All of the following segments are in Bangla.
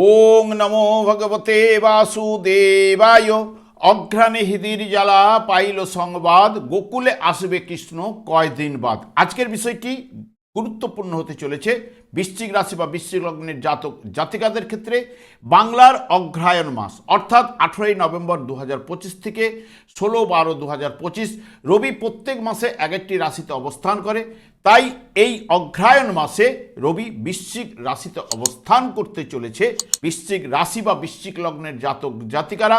ওং নমো ভগবতে বাসুদেবায়। অঘ্রাণে হিদির জ্বালা পাইল সংবাদ, গোকুলে আসবে কৃষ্ণ কয়দিন বাদ। আজকের বিষয়টি গুরুত্বপূর্ণ হতে চলেছে বৃশ্চিক রাশি বা বৃশ্চিক লগ্নের জাতক জাতিকাদের ক্ষেত্রে। বাংলার অগ্রহায়ণ মাস, অর্থাৎ আঠেরোই নভেম্বর দু হাজার পঁচিশ থেকে ষোলো বারো দু রবি প্রত্যেক মাসে এক একটি রাশিতে অবস্থান করে। তাই এই অগ্রহায়ণ মাসে রবি বৃশ্চিক রাশিতে অবস্থান করতে চলেছে। বৃশ্চিক রাশি বা বৃশ্চিক লগ্নের জাতক জাতিকারা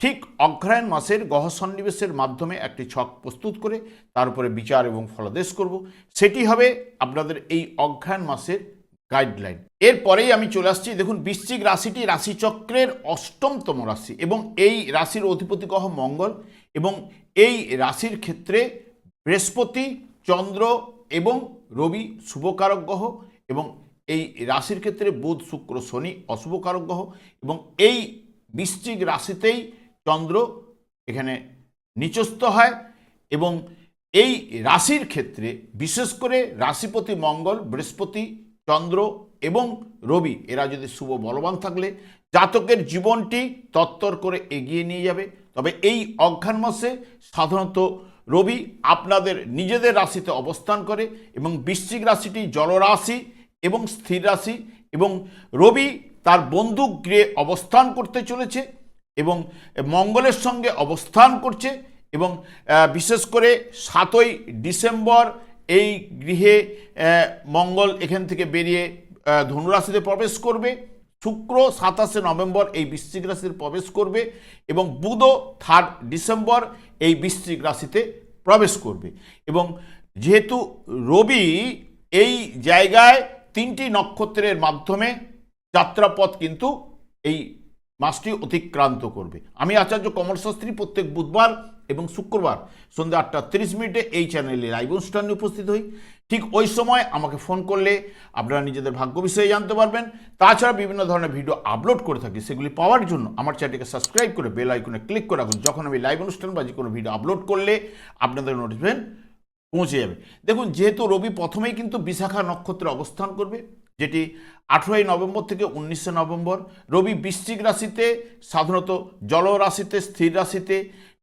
ঠিক অগ্রহায়ণ মাসের গহ সন্নিবেশের মাধ্যমে একটি ছক প্রস্তুত করে তার উপরে বিচার এবং ফলাদেশ করব। সেটি হবে আপনাদের এই অগ্রহায়ণ মাসের গাইডলাইন এরপরেই আমি চলে আসছি, দেখুন, বৃশ্চিক রাশিটি রাশিচক্রের অষ্টমতম রাশি এবং এই রাশির অধিপতি গ্রহ মঙ্গল এবং এই রাশির ক্ষেত্রে বৃহস্পতি, চন্দ্র এবং রবি শুভকারক গ্রহ এবং এই রাশির ক্ষেত্রে বুধ, শুক্র, শনি অশুভকারক গ্রহ এবং এই বৃশ্চিক রাশিতেই চন্দ্র এখানে নিচস্থ হয় এবং এই রাশির ক্ষেত্রে বিশেষ করে রাশিপতি মঙ্গল, বৃহস্পতি, চন্দ্র এবং রবি, এরা যদি শুভ বলবান থাকলে জাতকের জীবনটি তত্তর করে এগিয়ে নিয়ে যাবে। তবে এই অজ্ঞান মাসে সাধারণত রবি আপনাদের নিজেদের রাশিতে অবস্থান করে এবং বৃশ্চিক রাশিটি জলরাশি এবং স্থির রাশি এবং রবি তার বন্ধু গৃহে অবস্থান করতে চলেছে। এবং মঙ্গলের সঙ্গে অবস্থান করছে এবং বিশেষ করে সাতই ডিসেম্বর এই গৃহে মঙ্গল এখান থেকে বেরিয়ে ধনুরাশিতে প্রবেশ করবে। শুক্র সাতাশে নভেম্বর এই বৃশ্চিক রাশিতে প্রবেশ করবে এবং বুধও থার্ড ডিসেম্বর এই বৃশ্চিক রাশিতে প্রবেশ করবে। এবং যেহেতু রবি এই জায়গায় তিনটি নক্ষত্রের মাধ্যমে যাত্রাপথ কিন্তু এই মাসটি অতিক্রান্ত করবে। আমি আচার্য কমল শাস্ত্রী প্রত্যেক বুধবার এবং শুক্রবার সন্ধ্যা আটটা তিরিশ মিনিটে এই চ্যানেলে লাইভ অনুষ্ঠানে উপস্থিত হই। ঠিক ওই সময় আমাকে ফোন করলে আপনারা নিজেদের ভাগ্য বিষয়ে জানতে পারবেন। তাছাড়া বিভিন্ন ধরনের ভিডিও আপলোড করে থাকি, সেগুলি পাওয়ার জন্য আমার চ্যানেলকে সাবস্ক্রাইব করে বেল আইকনে ক্লিক করে রাখুন। যখন আমি লাইভ অনুষ্ঠান বা যে কোনো ভিডিও আপলোড করলে আপনাদের নোটিফিকেশন পৌঁছে যাবে। দেখুন, যেহেতু রবি প্রথমেই কিন্তু বিশাখা নক্ষত্রে অবস্থান করবে যেটি আঠেরোই নভেম্বর থেকে উনিশে নভেম্বর। রবি বৃশ্চিক রাশিতে, সাধারণত জল রাশিতে, স্থির রাশিতে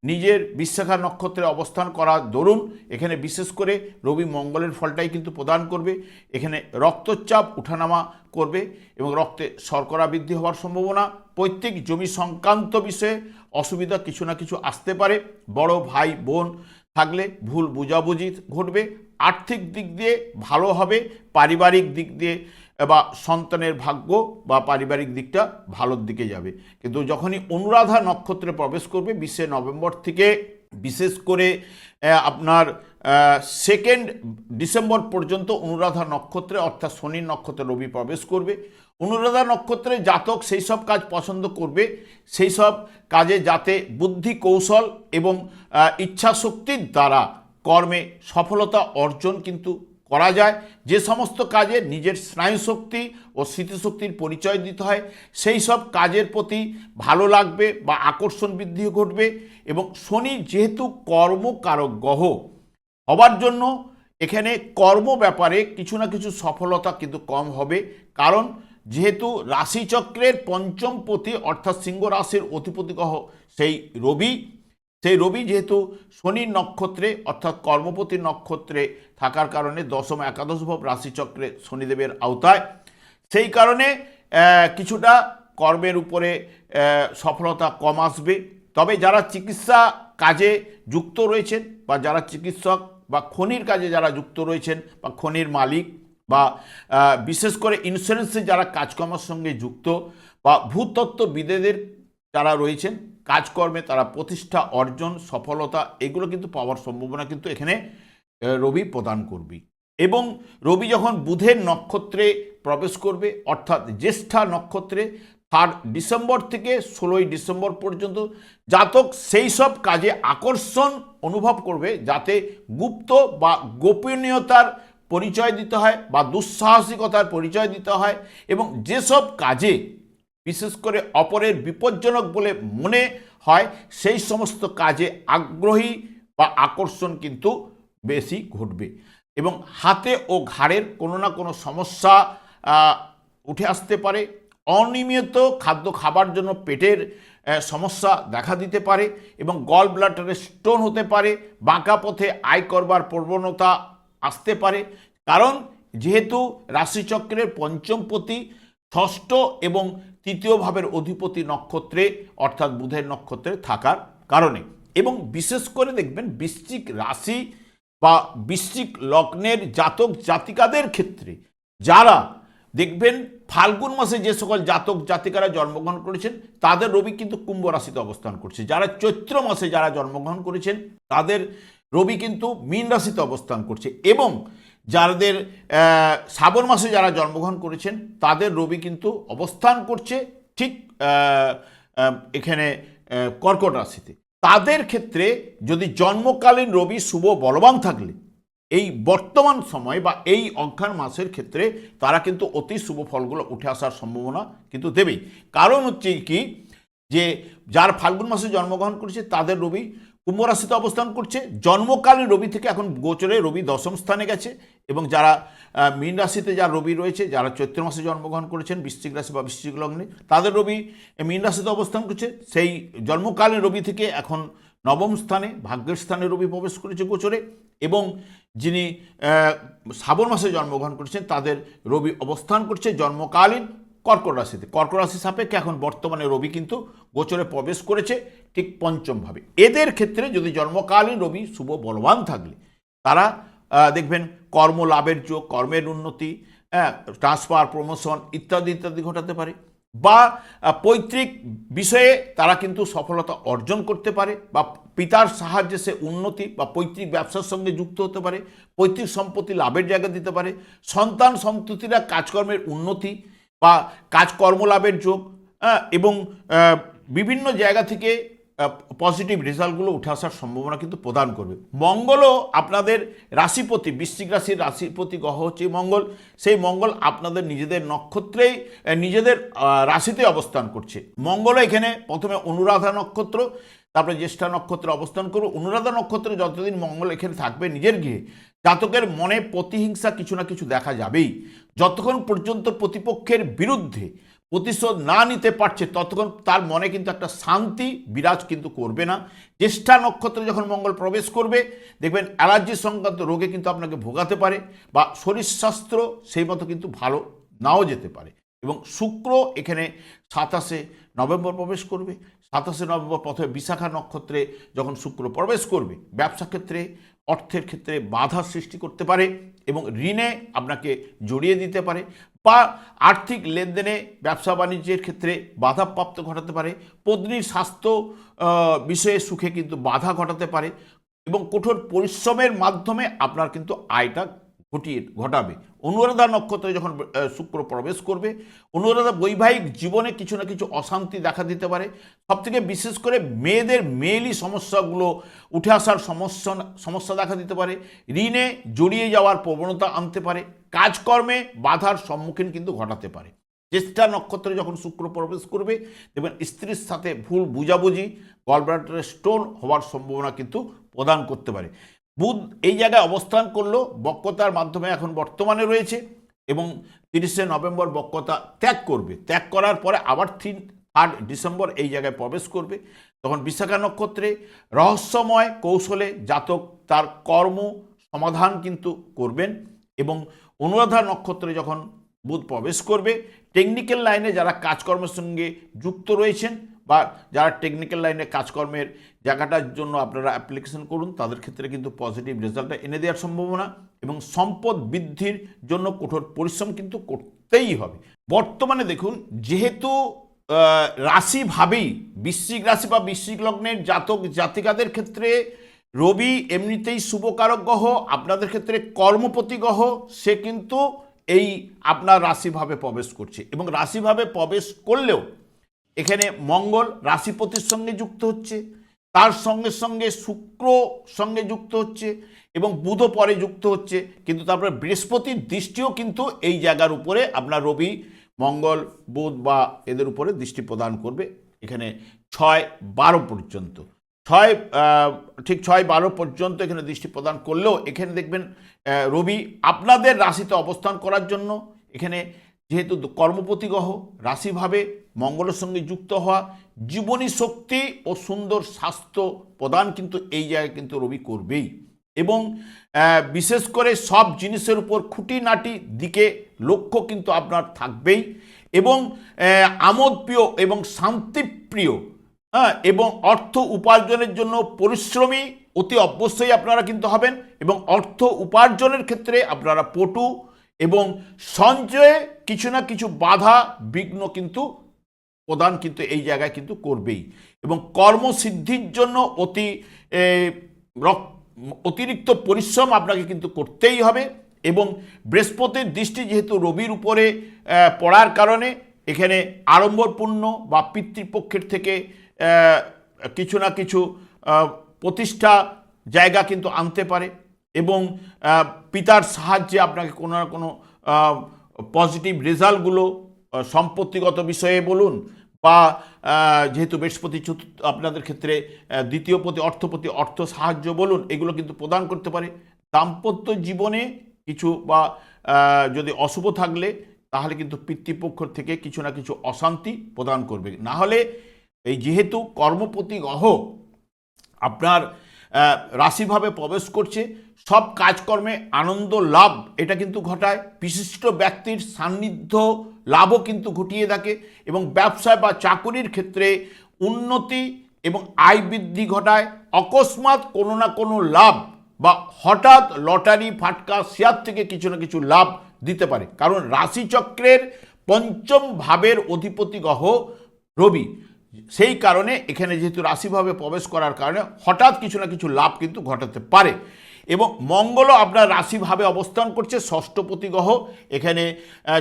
নিজের বিশাখা নক্ষত্রে অবস্থান করা দরুন। এখানে বিশেষ করে রবি মঙ্গলের ফলটাই কিন্তু প্রদান করবে। এখানে রক্তচাপ উঠানামা করবে এবং রক্তে শর্করা বৃদ্ধি হওয়ার সম্ভাবনা। প্রত্যেক জমি সংক্রান্ত বিষয়ে অসুবিধা কিছু না কিছু আসতে পারে। বড় ভাই বোন থাকলে ভুল বুঝাবুঝি ঘটবে। আর্থিক দিক দিয়ে ভালো হবে পারিবারিক দিক দিয়ে বা সন্তানের ভাগ্য বা পারিবারিক দিকটা ভালোর দিকে যাবে। কিন্তু যখনই অনুরাধা নক্ষত্রে প্রবেশ করবে বিশে নভেম্বর থেকে বিশেষ করে আপনার সেকেন্ড ডিসেম্বর পর্যন্ত অনুরাধা নক্ষত্রে অর্থাৎ শনির নক্ষত্রে রবি প্রবেশ করবে। অনুরাধা নক্ষত্রে জাতক সেই সব কাজ পছন্দ করবে সেই সব কাজে যাতে বুদ্ধি কৌশল এবং আহ, ইচ্ছা শক্তির দ্বারা কর্মে সফলতা অর্জন কিন্তু করা যায়। যে সমস্ত কাজে নিজের স্নায়ুশক্তি ও স্মৃতিশক্তির পরিচয় দিতে হয়, সেই সব কাজের প্রতি ভালো লাগবে বা আকর্ষণ বৃদ্ধি ঘটবে এবং শনি যেহেতু কর্মকারক গ্রহ, হবার জন্য এখানে কর্ম ব্যাপারে কিছু না কিছু সফলতা কিন্তু কম হবে। কারণ যেহেতু রাশিচক্রের পঞ্চম পতি অর্থাৎ সিংহ রাশির অধিপতি গ্রহ, সেই রবি সেই রবি যেহেতু শনির নক্ষত্রে, অর্থাৎ কর্মপতি নক্ষত্রে থাকার কারণে দশম একাদশ ভাব রাশিচক্রে শনিদেবের আওতায়। সেই কারণে কিছুটা কর্মের উপরে সফলতা কম আসবে। তবে যারা চিকিৎসা কাজে যুক্ত রয়েছেন বা যারা চিকিৎসক বা খনির কাজে যারা যুক্ত রয়েছেন বা খনির মালিক বা বিশেষ করে ইন্স্যুরেন্সে যারা কাজকর্মের সঙ্গে যুক্ত বা ভূতত্ত্ববিদেদের যারা রয়েছেন কাজকর্মে তারা প্রতিষ্ঠা, অর্জন, সফলতা, এগুলো কিন্তু পাওয়ার সম্ভাবনা কিন্তু এখানে রবি প্রদান করবে। এবং রবি যখন বুধের নক্ষত্রে প্রবেশ করবে, অর্থাৎ জ্যেষ্ঠা নক্ষত্রে থার্ড ডিসেম্বর থেকে ষোলোই ডিসেম্বর পর্যন্ত জাতক সেই সব কাজে আকর্ষণ অনুভব করবে, যাতে গুপ্ত বা গোপনীয়তার পরিচয় দিতে হয় বা দুঃসাহসিকতার পরিচয় দিতে হয় এবং যেসব কাজে বিশেষ করে অপরের বিপজ্জনক বলে মনে হয়, সেই সমস্ত কাজে আগ্রহী বা আকর্ষণ কিন্তু বেশি ঘটবে। এবং হাতে ও ঘাড়ের কোনো না কোনো সমস্যা উঠে আসতে পারে। অনিয়মিত খাদ্য খাবার জন্য পেটের সমস্যা দেখা দিতে পারে এবং গল ব্লাডারে স্টোন হতে পারে, বাঁকা পথে আয় করবার প্রবণতা আসতে পারে। কারণ, যেহেতু রাশিচক্রের পঞ্চমপতি ষষ্ঠ এবং তৃতীয় ভাবের অধিপতি নক্ষত্রে, অর্থাৎ বুধের নক্ষত্রে থাকার কারণে। এবং বিশেষ করে দেখবেন বৃশ্চিক রাশি বা বৃশ্চিক লগ্নের জাতক জাতিকাদের ক্ষেত্রে, যারা দেখবেন ফাল্গুন মাসে যে সকল জাতক জাতিকারা জন্মগ্রহণ করেছেন, তাদের রবি কিন্তু কুম্ভ রাশিতে অবস্থান করছে। যারা চৈত্র মাসে যারা জন্মগ্রহণ করেছেন, তাদের রবি কিন্তু মীন রাশিতে অবস্থান করছে। এবং যাদের শ্রাবণ মাসে যারা জন্মগ্রহণ করেছেন, তাদের রবি কিন্তু অবস্থান করছে ঠিক এখানে কর্কট রাশিতে। তাদের ক্ষেত্রে যদি জন্মকালীন রবি শুভ বলবান থাকলে, এই বর্তমান সময় বা এই অজ্ঞান মাসের ক্ষেত্রে তারা কিন্তু অতি শুভ ফলগুলো উঠে আসার সম্ভাবনা কিন্তু দেবেই। কারণ হচ্ছে কি, যে যার ফাল্গুন মাসে জন্মগ্রহণ করেছে, তাদের রবি কুম্ভ রাশিতে অবস্থান করছে। জন্মকালীন রবি থেকে এখন গোচরে রবি দশম স্থানে গেছে এবং যারা মীন রাশিতে যার রবি রয়েছে, যারা চৈত্র মাসে জন্মগ্রহণ করেছেন, বৃশ্চিক রাশি বা বৃশ্চিক লগ্নে, তাদের রবি মীন রাশিতে অবস্থান করছে। সেই জন্মকালীন রবি থেকে এখন নবম স্থানে, ভাগ্যের স্থানে রবি প্রবেশ করেছে গোচরে এবং যিনি শ্রাবণ মাসে জন্মগ্রহণ করেছেন, তাদের রবি অবস্থান করছে। জন্মকালীন কর্কট রাশিতে কর্কট রাশি সাপেক্ষে এখন বর্তমানে রবি কিন্তু গোচরে প্রবেশ করেছে ঠিক পঞ্চমভাবে। এদের ক্ষেত্রে যদি জন্মকালীন রবি শুভ বলবান থাকলে, তারা দেখবেন কর্ম লাভের যোগ, কর্মের উন্নতি ট্রান্সফার প্রমোশন ইত্যাদি ইত্যাদি ঘটাতে পারে। বা পৈতৃক বিষয়ে তারা কিন্তু সফলতা অর্জন করতে পারে বা পিতার সাহায্যে সে উন্নতি বা পৈতৃক ব্যবসার সঙ্গে যুক্ত হতে পারে, পৈতৃক সম্পত্তি লাভের জায়গা দিতে পারে, সন্তান সন্ততিরা কাজকর্মের উন্নতি বা কাজকর্ম লাভের যোগ হ্যাঁ, এবং বিভিন্ন জায়গা থেকে পজিটিভ রেজাল্টগুলো উঠে আসার সম্ভাবনা কিন্তু প্রদান করবে। মঙ্গলও আপনাদের রাশিপতি বৃশ্চিক রাশির রাশিপতি গ্রহ হচ্ছে মঙ্গল। সেই মঙ্গল আপনাদের নিজেদের নক্ষত্রেই নিজেদের রাশিতে অবস্থান করছে। মঙ্গলও এখানে প্রথমে অনুরাধা নক্ষত্র তারপরে জ্যেষ্ঠা নক্ষত্রে অবস্থান করবে। অনুরাধা নক্ষত্রে যতদিন মঙ্গল এখানে থাকবে নিজের গৃহে জাতকের মনে প্রতিহিংসা কিছু না কিছু দেখা যাবেই। যতক্ষণ পর্যন্ত প্রতিপক্ষের বিরুদ্ধে প্রতিশোধ না নিতে পারছে, ততক্ষণ তার মনে কিন্তু একটা শান্তি বিরাজ কিন্তু করবে না। জ্যেষ্ঠা নক্ষত্রে যখন মঙ্গল প্রবেশ করবে, দেখবেন অ্যালার্জি সংক্রান্ত রোগে কিন্তু আপনাকে ভোগাতে পারে বা শরীর স্বাস্থ্য সেই মতো কিন্তু ভালো নাও যেতে পারে। এবং শুক্র এখানে সাতাশে নভেম্বর প্রবেশ করবে। সাতাশে নভেম্বর প্রথমে বিশাখা নক্ষত্রে যখন শুক্র প্রবেশ করবে, ব্যবসা ক্ষেত্রে অর্থের ক্ষেত্রে বাধা সৃষ্টি করতে পারে এবং ঋণে আপনাকে জড়িয়ে দিতে পারে বা আর্থিক লেনদেনে, ব্যবসা বাণিজ্যের ক্ষেত্রে বাধাপ্রাপ্ত ঘটাতে পারে। পত্নীর স্বাস্থ্য বিষয়ে সুখে কিন্তু বাধা ঘটাতে পারে এবং কঠোর পরিশ্রমের মাধ্যমে আপনার কিন্তু আয়টা ঘটিয়ে ঘটাবে। অনুরাধা নক্ষত্রে যখন শুক্র প্রবেশ করবে, অনুরাধা বৈবাহিক জীবনে কিছু না কিছু অশান্তি দেখা দিতে পারে। সবথেকে বিশেষ করে মেয়েদের মেয়েলি সমস্যাগুলো উঠে আসার সমস্যা সমস্যা দেখা দিতে পারে। ঋণে জড়িয়ে যাওয়ার প্রবণতা আনতে পারে। কাজকর্মে বাধার সম্মুখীন কিন্তু ঘটাতে পারে। জ্যেষ্ঠা নক্ষত্রে যখন শুক্র প্রবেশ করবে, দেখবেন স্ত্রীর সাথে ভুল বুঝাবুঝি গলব্লাডারে স্টোন হওয়ার সম্ভাবনা কিন্তু প্রদান করতে পারে। বুধ এই জায়গায় অবস্থান করল, বক্রতার মাধ্যমে এখন বর্তমানে রয়েছে এবং তিরিশে নভেম্বর বক্রতা ত্যাগ করবে। ত্যাগ করার পরে আবার তিন, আট ডিসেম্বর এই জায়গায় প্রবেশ করবে। তখন বিশাখা নক্ষত্রে রহস্যময় কৌশলে জাতক তার কর্ম সমাধান কিন্তু করবেন এবং অনুরাধা নক্ষত্রে যখন বুধ প্রবেশ করবে টেকনিক্যাল লাইনে যারা কাজকর্মের সঙ্গে যুক্ত রয়েছেন বা যারা টেকনিক্যাল লাইনে কাজকর্মের জায়গাটার জন্য আপনারা অ্যাপ্লিকেশন করুন, তাদের ক্ষেত্রে কিন্তু পজিটিভ রেজাল্টটা এনে দেওয়ার সম্ভাবনা এবং সম্পদ বৃদ্ধির জন্য কঠোর পরিশ্রম কিন্তু করতেই হবে। বর্তমানে দেখুন, যেহেতু রাশিভাবেই বৃশ্চিক রাশি বা বৃশ্চিক লগ্নের জাতক জাতিকাদের ক্ষেত্রে রবি এমনিতেই শুভকারক গ্রহ, আপনাদের ক্ষেত্রে কর্মপতি গ্রহ, সে কিন্তু এই আপনার রাশিভাবে প্রবেশ করছে এবং রাশিভাবে প্রবেশ করলেও এখানে মঙ্গল রাশিপতির সঙ্গে যুক্ত হচ্ছে, তার সঙ্গে সঙ্গে শুক্র সঙ্গে যুক্ত হচ্ছে এবং বুধ পরে যুক্ত হচ্ছে। কিন্তু তারপরে বৃহস্পতির দৃষ্টিও কিন্তু এই জায়গার উপরে আপনার রবি, মঙ্গল, বুধ বা এদের উপরে দৃষ্টি প্রদান করবে। এখানে ছয় বারো পর্যন্ত, ছয় ঠিক ছয় বারো পর্যন্ত এখানে দৃষ্টি প্রদান করলেও এখানে দেখবেন রবি আপনাদের রাশিতে অবস্থান করার জন্য এখানে যেহেতু কর্মপতি গ্রহ রাশিভাবে মঙ্গলের সঙ্গে যুক্ত হওয়া, জীবনী শক্তি ও সুন্দর স্বাস্থ্য প্রদান কিন্তু এই জায়গায় কিন্তু রবি করবেই। এবং বিশেষ করে সব জিনিসের উপর খুঁটিনাটি দিকে লক্ষ্য কিন্তু আপনার থাকবেই। এবং আমোদপ্রিয় এবং শান্তিপ্রিয় হ্যাঁ এবং অর্থ উপার্জনের জন্য পরিশ্রমী অতি অবশ্যই আপনারা কিন্তু হবেন। এবং অর্থ উপার্জনের ক্ষেত্রে আপনারা পটু এবং সঞ্চয়ে কিছু না কিছু বাধা বিঘ্ন কিন্তু প্রদান কিন্তু এই জায়গায় কিন্তু করবেই। এবং কর্মসিদ্ধির জন্য অতি রক- অতিরিক্ত পরিশ্রম আপনাকে কিন্তু করতেই হবে এবং বৃহস্পতির দৃষ্টি যেহেতু রবির উপরে পড়ার কারণে এখানে আড়ম্বরপূর্ণ বা পিতৃপক্ষের থেকে কিছু না কিছু প্রতিষ্ঠা জায়গা কিন্তু আনতে পারে এবং পিতার সাহায্যে আপনাকে কোনো না কোনো পজিটিভ রেজাল্টগুলো সম্পত্তিগত বিষয়ে বলুন বা যেহেতু বৃহস্পতি চতুর্থ, আপনাদের ক্ষেত্রে দ্বিতীয় প্রতি অর্থপতি, অর্থ সাহায্য বলুন, এগুলো কিন্তু প্রদান করতে পারে। দাম্পত্য জীবনে কিছু বা যদি অশুভ থাকলে, তাহলে কিন্তু পিতৃপক্ষ থেকে কিছু না কিছু অশান্তি প্রদান করবে। না হলে, এই যেহেতু কর্মপতি গ্রহ, আপনার রাশিভাবে প্রবেশ করছে সব কাজকর্মে আনন্দ, লাভ, এটা কিন্তু ঘটায়। বিশিষ্ট ব্যক্তির সান্নিধ্য, লাভও কিন্তু ঘটিয়ে থাকে এবং ব্যবসায় বা চাকুরির ক্ষেত্রে উন্নতি এবং আয় বৃদ্ধি ঘটায়। অকস্মাৎ কোনো না কোনো লাভ বা হঠাৎ লটারি, ফাটকা, শেয়ার থেকে কিছু না কিছু লাভ দিতে পারে। কারণ রাশিচক্রের পঞ্চম ভাবের অধিপতি গ্রহ রবি। সেই কারণে এখানে যেহেতু রাশিভাবে প্রবেশ করার কারণে হঠাৎ কিছু না কিছু লাভ কিন্তু ঘটাতে পারে। এবং মঙ্গলও আপনার রাশিভাবে অবস্থান করছে ষষ্ঠপতি গ্রহ এখানে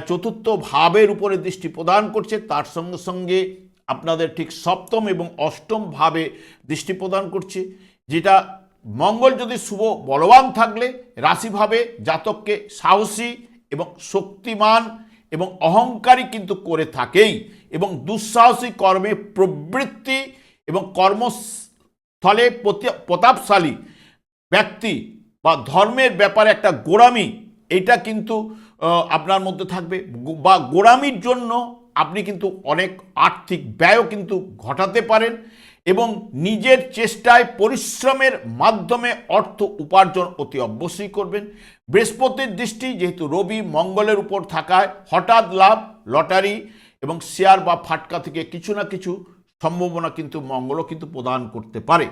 চতুর্থ ভাবের উপরে দৃষ্টি প্রদান করছে, তার সঙ্গে সঙ্গে আপনাদের ঠিক সপ্তম এবং অষ্টম ভাবে দৃষ্টি প্রদান করছে, যেটা মঙ্গল যদি শুভ বলবান থাকলে, রাশিভাবে জাতককে সাহসী এবং শক্তিমান এবং অহংকারী কিন্তু করে থাকেই এবং দুঃসাহসী কর্মে প্রবৃত্তি এবং কর্মস্থলে প্রতি- প্রতাপশালী ব্যক্তি বা ধর্মের ব্যাপারে একটা গোড়ামি, এটা কিন্তু আপনার মধ্যে থাকবে। বা গোড়ামির জন্য আপনি কিন্তু অনেক আর্থিক ব্যয়ও কিন্তু ঘটাতে পারেন এবং নিজের চেষ্টায় পরিশ্রমের মাধ্যমে অর্থ উপার্জন অতি অবশ্যই করবেন। বৃহস্পতির দৃষ্টি যেহেতু রবি, মঙ্গলের উপর থাকায় হঠাৎ লাভ, লটারি এবং শেয়ার বা ফাটকা থেকে কিছু না কিছু সম্ভাবনা কিন্তু মঙ্গলও কিন্তু প্রদান করতে পারে।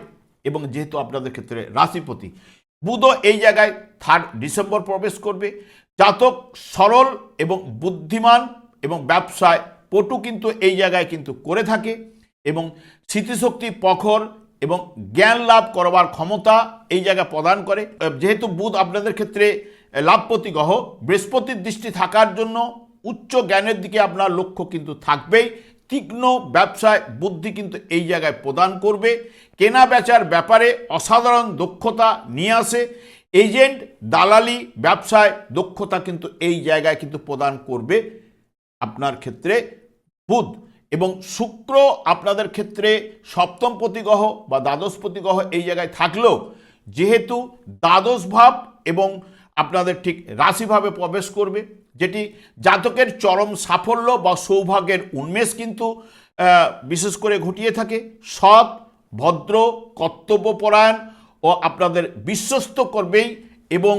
এবং যেহেতু আপনাদের ক্ষেত্রে রাশিপতি, বুধও এই জায়গায় থার্ড ডিসেম্বর প্রবেশ করবে। জাতক সরল এবং বুদ্ধিমান এবং ব্যবসায় পটু কিন্তু এই জায়গায় কিন্তু করে থাকে এবং স্মৃতিশক্তি প্রখর এবং জ্ঞান লাভ করবার ক্ষমতা এই জায়গায় প্রদান করে। যেহেতু বুধ আপনাদের ক্ষেত্রে লাভপতি গ্রহ, বৃহস্পতির দৃষ্টি থাকার জন্য উচ্চ জ্ঞানের দিকে আপনার লক্ষ্য কিন্তু থাকবেই। তীক্ষ্ণ ব্যবসায় বুদ্ধি কিন্তু এই জায়গায় প্রদান করবে কেনা বেচার ব্যাপারে অসাধারণ দক্ষতা নিয়ে আসে। এজেন্ট, দালালি, ব্যবসায় দক্ষতা কিন্তু এই জায়গায় কিন্তু প্রদান করবে আপনার ক্ষেত্রে বুধ। এবং শুক্র আপনাদের ক্ষেত্রে সপ্তম প্রতিগ্রহ বা দ্বাদশ প্রতিগ্রহ এই জায়গায় থাকলেও যেহেতু দ্বাদশ ভাব এবং আপনাদের ঠিক রাশিভাবে প্রবেশ করবে, যেটি জাতকের চরম সাফল্য বা সৌভাগ্যের উন্মেষ কিন্তু বিশেষ করে ঘটিয়ে থাকে। সৎ ভদ্র, কর্তব্যপরায়ণ ও আপনাদের বিশ্বস্ত করবেই এবং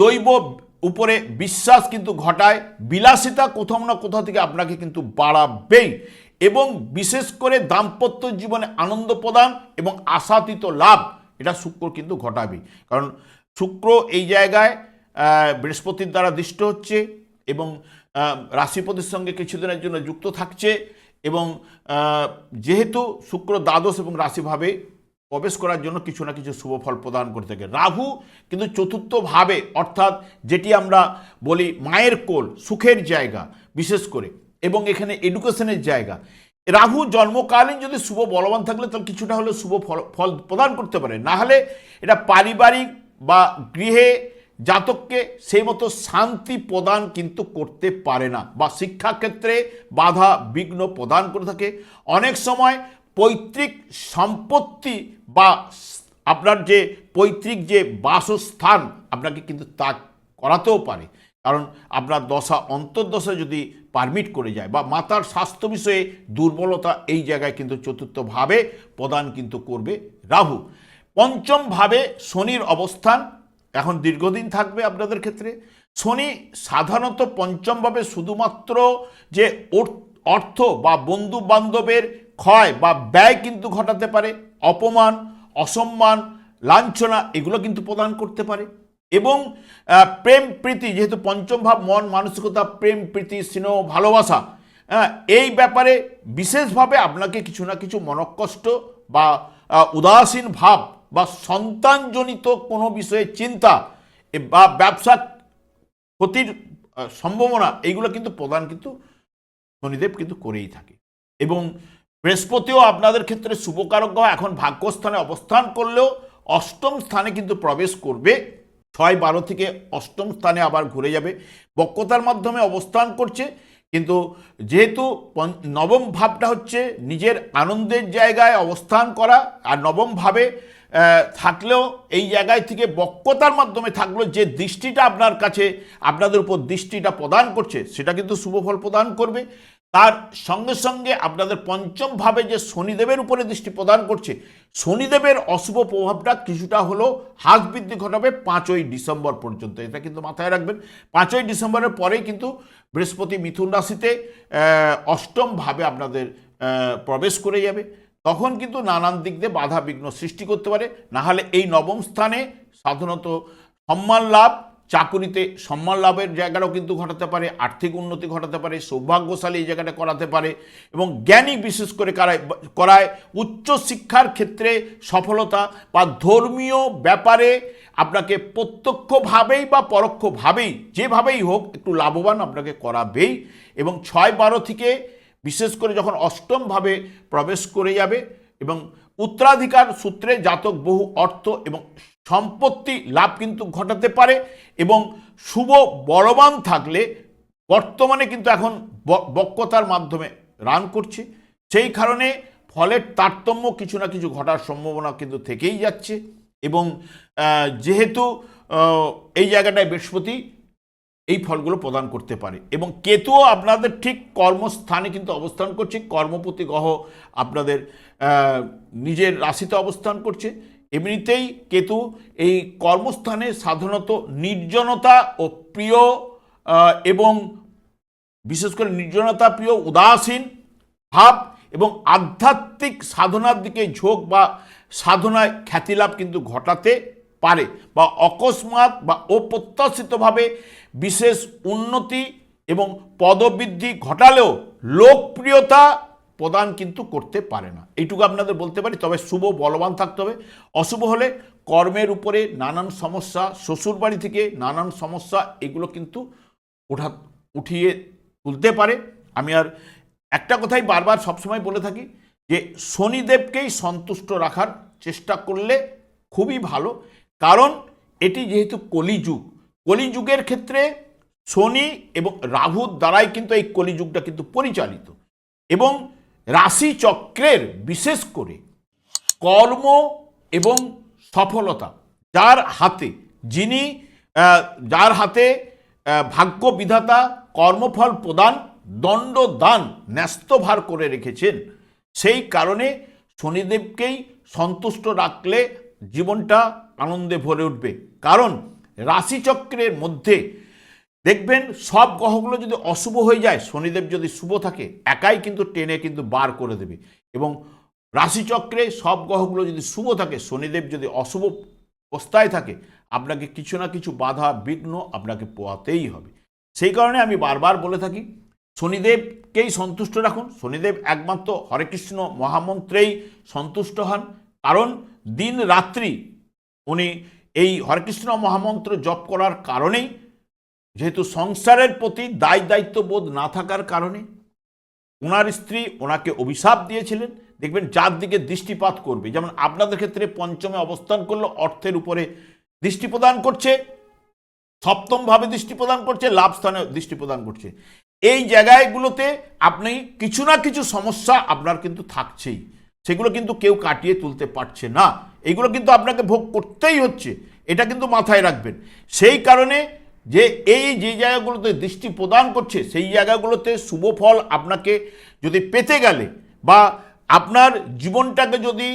দৈব উপরে বিশ্বাস কিন্তু ঘটায়, বিলাসিতা কোথাও না কোথাও থেকে আপনাকে কিন্তু বাড়াবেই এবং বিশেষ করে দাম্পত্য জীবনে আনন্দ প্রদান এবং আশাতীত লাভ, এটা শুক্র কিন্তু ঘটাবে কারণ শুক্র এই জায়গায় বৃহস্পতির দ্বারা দৃষ্ট হচ্ছে এবং রাশিপতির সঙ্গে কিছুদিনের জন্য যুক্ত থাকছে এবং যেহেতু শুক্র দ্বাদশ এবং রাশিভাবে প্রবেশ করার জন্য কিছু না কিছু শুভ ফল প্রদান করে থাকে। রাহু কিন্তু চতুর্থভাবে অর্থাৎ যেটি আমরা বলি মায়ের কোল, সুখের জায়গা বিশেষ করে, এবং এখানে এডুকেশনের জায়গা। রাহু জন্মকালীন যদি শুভ বলবান থাকলে তাহলে কিছুটা হলে শুভ ফল ফল প্রদান করতে পারে। না হলে এটা পারিবারিক বা গৃহে জাতককে সেই মতো শান্তি প্রদান কিন্তু করতে পারে না বা শিক্ষাক্ষেত্রে বাধা বিঘ্ন প্রদান করে থাকে। অনেক সময় পৈতৃক সম্পত্তি বা আপনার যে পৈতৃক যে বাসস্থান আপনাকে কিন্তু তা করাতেও পারে। কারণ আপনার দশা অন্তর্দশা যদি পারমিট করে যায় বা মাতার স্বাস্থ্য বিষয়ে দুর্বলতা এই জায়গায় কিন্তু চতুর্থভাবে প্রদান কিন্তু করবে রাহু। পঞ্চমভাবে শনির অবস্থান এখন দীর্ঘদিন থাকবে আপনাদের ক্ষেত্রে। শনি সাধারণত পঞ্চমভাবে শুধুমাত্র যে অর্থ বা বন্ধু বান্ধবের ক্ষয় বা ব্যয় কিন্তু ঘটাতে পারে, অপমান, অসম্মান, লাঞ্ছনা এগুলো কিন্তু প্রদান করতে পারে। এবং প্রেম প্রীতি যেহেতু পঞ্চম ভাব মন, মানসিকতা, প্রেম প্রীতি, স্নেহ, ভালোবাসা এই ব্যাপারে বিশেষভাবে আপনাকে কিছু না কিছু মনকষ্ট বা উদাসীন ভাব বা সন্তানজনিত কোনো বিষয়ে চিন্তা বা ব্যবসা ক্ষতির সম্ভাবনা, এইগুলো কিন্তু প্রদান কিন্তু শনিদেব কিন্তু করেই থাকে। এবং বৃহস্পতিও আপনাদের ক্ষেত্রে শুভকারক এখন ভাগ্যস্থানে অবস্থান করলেও অষ্টম স্থানে কিন্তু প্রবেশ করবে। ছয় বারো থেকে অষ্টম স্থানে আবার ঘুরে যাবে। বক্রতার মাধ্যমে অবস্থান করছে। কিন্তু যেহেতু নবম ভাবটা হচ্ছে নিজের আনন্দের জায়গায় অবস্থান করা, আর নবম ভাবে থাকলেও এই জায়গায় থেকে বক্রতার মাধ্যমে থাকলেও যে দৃষ্টিটা আপনার কাছে, আপনাদের উপর দৃষ্টিটা প্রদান করছে, সেটা কিন্তু শুভ ফল প্রদান করবে। তার সঙ্গে সঙ্গে আপনাদের পঞ্চমভাবে যে শনিদেবের উপরে দৃষ্টি প্রদান করছে, শনিদেবের অশুভ প্রভাবটা কিছুটা হলেও হ্রাস বৃদ্ধি ঘটাবে পাঁচই ডিসেম্বর পর্যন্ত। এটা কিন্তু মাথায় রাখবেন, পাঁচই ডিসেম্বরের পরেই কিন্তু বৃহস্পতি মিথুন রাশিতে অষ্টমভাবে আপনাদের প্রবেশ করে যাবে। তখন কিন্তু নানান দিক দিয়ে বাধা বিঘ্ন সৃষ্টি করতে পারে। না হলে এই নবম স্থানে সাধারণত সম্মান লাভ, চাকুরিতে সম্মান লাভের জায়গাটাও কিন্তু ঘটাতে পারে, আর্থিক উন্নতি ঘটাতে পারে, সৌভাগ্যশালী এই জায়গাটা করাতে পারে এবং জ্ঞানী বিশেষ করে করায় করায় উচ্চ শিক্ষার ক্ষেত্রে সফলতা বা ধর্মীয় ব্যাপারে আপনাকে প্রত্যক্ষভাবেই বা পরোক্ষভাবেই, যেভাবেই হোক একটু লাভবান আপনাকে করাবেই এবং ছয় বারো থেকে বিশেষ করে যখন অষ্টমভাবে প্রবেশ করে যাবে এবং উত্তরাধিকার সূত্রে জাতক বহু অর্থ এবং সম্পত্তি লাভ কিন্তু ঘটাতে পারে এবং শুভ বলবান থাকলে বর্তমানে কিন্তু এখন ব- বক্রতার মাধ্যমে রান করছে। সেই কারণে ফলের তারতম্য কিছু না কিছু ঘটার সম্ভাবনা কিন্তু থেকেই যাচ্ছে এবং যেহেতু এই জায়গাটায় বৃহস্পতি এই ফলগুলো প্রদান করতে পারে। এবং কেতুও আপনাদের ঠিক কর্মস্থানে কিন্তু অবস্থান করছে, কর্মপতি গ্রহ আপনাদের নিজের রাশিতে অবস্থান করছে। এমনিতেই কেতু এই কর্মস্থানে সাধারণত নির্জনতা ও প্রিয় এবং বিশেষ করে নির্জনতা প্রিয়, উদাসীন ভাব এবং আধ্যাত্মিক সাধনার দিকে ঝোঁক বা সাধনায় খ্যাতিলাভ কিন্তু ঘটাতে পারে বা অকস্মাৎ বা অপ্রত্যাশিতভাবে বিশেষ উন্নতি এবং পদবৃদ্ধি ঘটালেও লোকপ্রিয়তা প্রদান কিন্তু করতে পারে না। এইটুকু আপনাদের বলতে পারি, তবে শুভ বলবান থাকতে হবে। অশুভ হলে কর্মের উপরে নানান সমস্যা, শ্বশুরবাড়ি থেকে নানান সমস্যা, এগুলো কিন্তু ওঠা উঠিয়ে তুলতে পারে। আমি আর একটা কথাই বারবার সবসময় বলে থাকি যে, শনিদেবকেই সন্তুষ্ট রাখার চেষ্টা করলে খুবই ভালো। কারণ এটি যেহেতু কলিযুগ, কলিযুগের ক্ষেত্রে শনি এবং রাহুর দ্বারাই কিন্তু এই কলিযুগটা কিন্তু পরিচালিত এবং রাশি চক্রের বিশেষ করে কর্ম এবং সফলতা যার হাতে যিনি যার হাতে ভাগ্য বিধাতা কর্মফল প্রদান দণ্ড দান ন্যস্তভার করে রেখেছেন, সেই কারণে শনিদেবকেই সন্তুষ্ট রাখলে জীবনটা আনন্দে ভরে উঠবে। কারণ রাশিচক্রের মধ্যে দেখবেন সব গ্রহগুলো যদি অশুভ হয়ে যায়, শনিদেব যদি শুভ থাকে, একাই কিন্তু টেনে কিন্তু বার করে দেবে। এবং রাশিচক্রে সব গ্রহগুলো যদি শুভ থাকে, শনিদেব যদি অশুভ অবস্থায় থাকে, আপনাকে কিছু না কিছু বাধা বিঘ্ন আপনাকে পোয়াতেই হবে। সেই কারণে আমি বারবার বলে থাকি, শনিদেবকেই সন্তুষ্ট রাখুন। শনিদেব একমাত্র হরেকৃষ্ণ মহামন্ত্রেই সন্তুষ্ট হন। কারণ দিন রাত্রি উনি এই হরেকৃষ্ণ মহামন্ত্র জপ করার কারণেই, যেহেতু সংসারের প্রতি দায় দায়িত্ব বোধ না থাকার কারণে ওনার স্ত্রী ওনাকে অভিশাপ দিয়েছিলেন। দেখবেন যার দিকে দৃষ্টিপাত করবে। যেমন আপনাদের ক্ষেত্রে পঞ্চমে অবস্থান করল, অর্থের উপরে দৃষ্টি প্রদান করছে সপ্তম ভাবে দৃষ্টি প্রদান করছে, লাভ স্থানে দৃষ্টি প্রদান করছে। এই জায়গাগুলোতে আপনি কিছু না কিছু সমস্যা আপনার কিন্তু থাকছেই। সেগুলো কিন্তু কেউ কাটিয়ে তুলতে পারছে না। এগুলো কিন্তু আপনাকে ভোগ করতেই হচ্ছে। এটা কিন্তু মাথায় রাখবেন। সেই কারণে যে এই যে জায়গাগুলোতে দৃষ্টি প্রদান করছে, সেই জায়গাগুলোতে শুভ ফল আপনাকে যদি পেতে গেলে বা আপনার জীবনটাকে যদি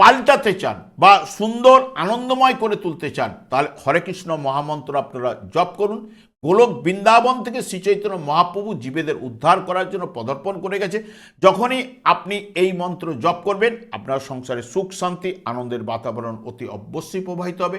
পাল্টাতে চান বা সুন্দর, আনন্দময় করে তুলতে চান, তাহলে হরে কৃষ্ণ মহামন্ত্র আপনারা জপ করুন। গোলক বৃন্দাবন থেকে শ্রী চৈতন্য মহাপ্রভু জীবেদের উদ্ধার করার জন্য পদর্পণ করে গেছে। যখনই আপনি এই মন্ত্র জপ করবেন, আপনার সংসারে সুখ, শান্তি, আনন্দের বাতাবরণ অতি অবশ্যই প্রবাহিত হবে।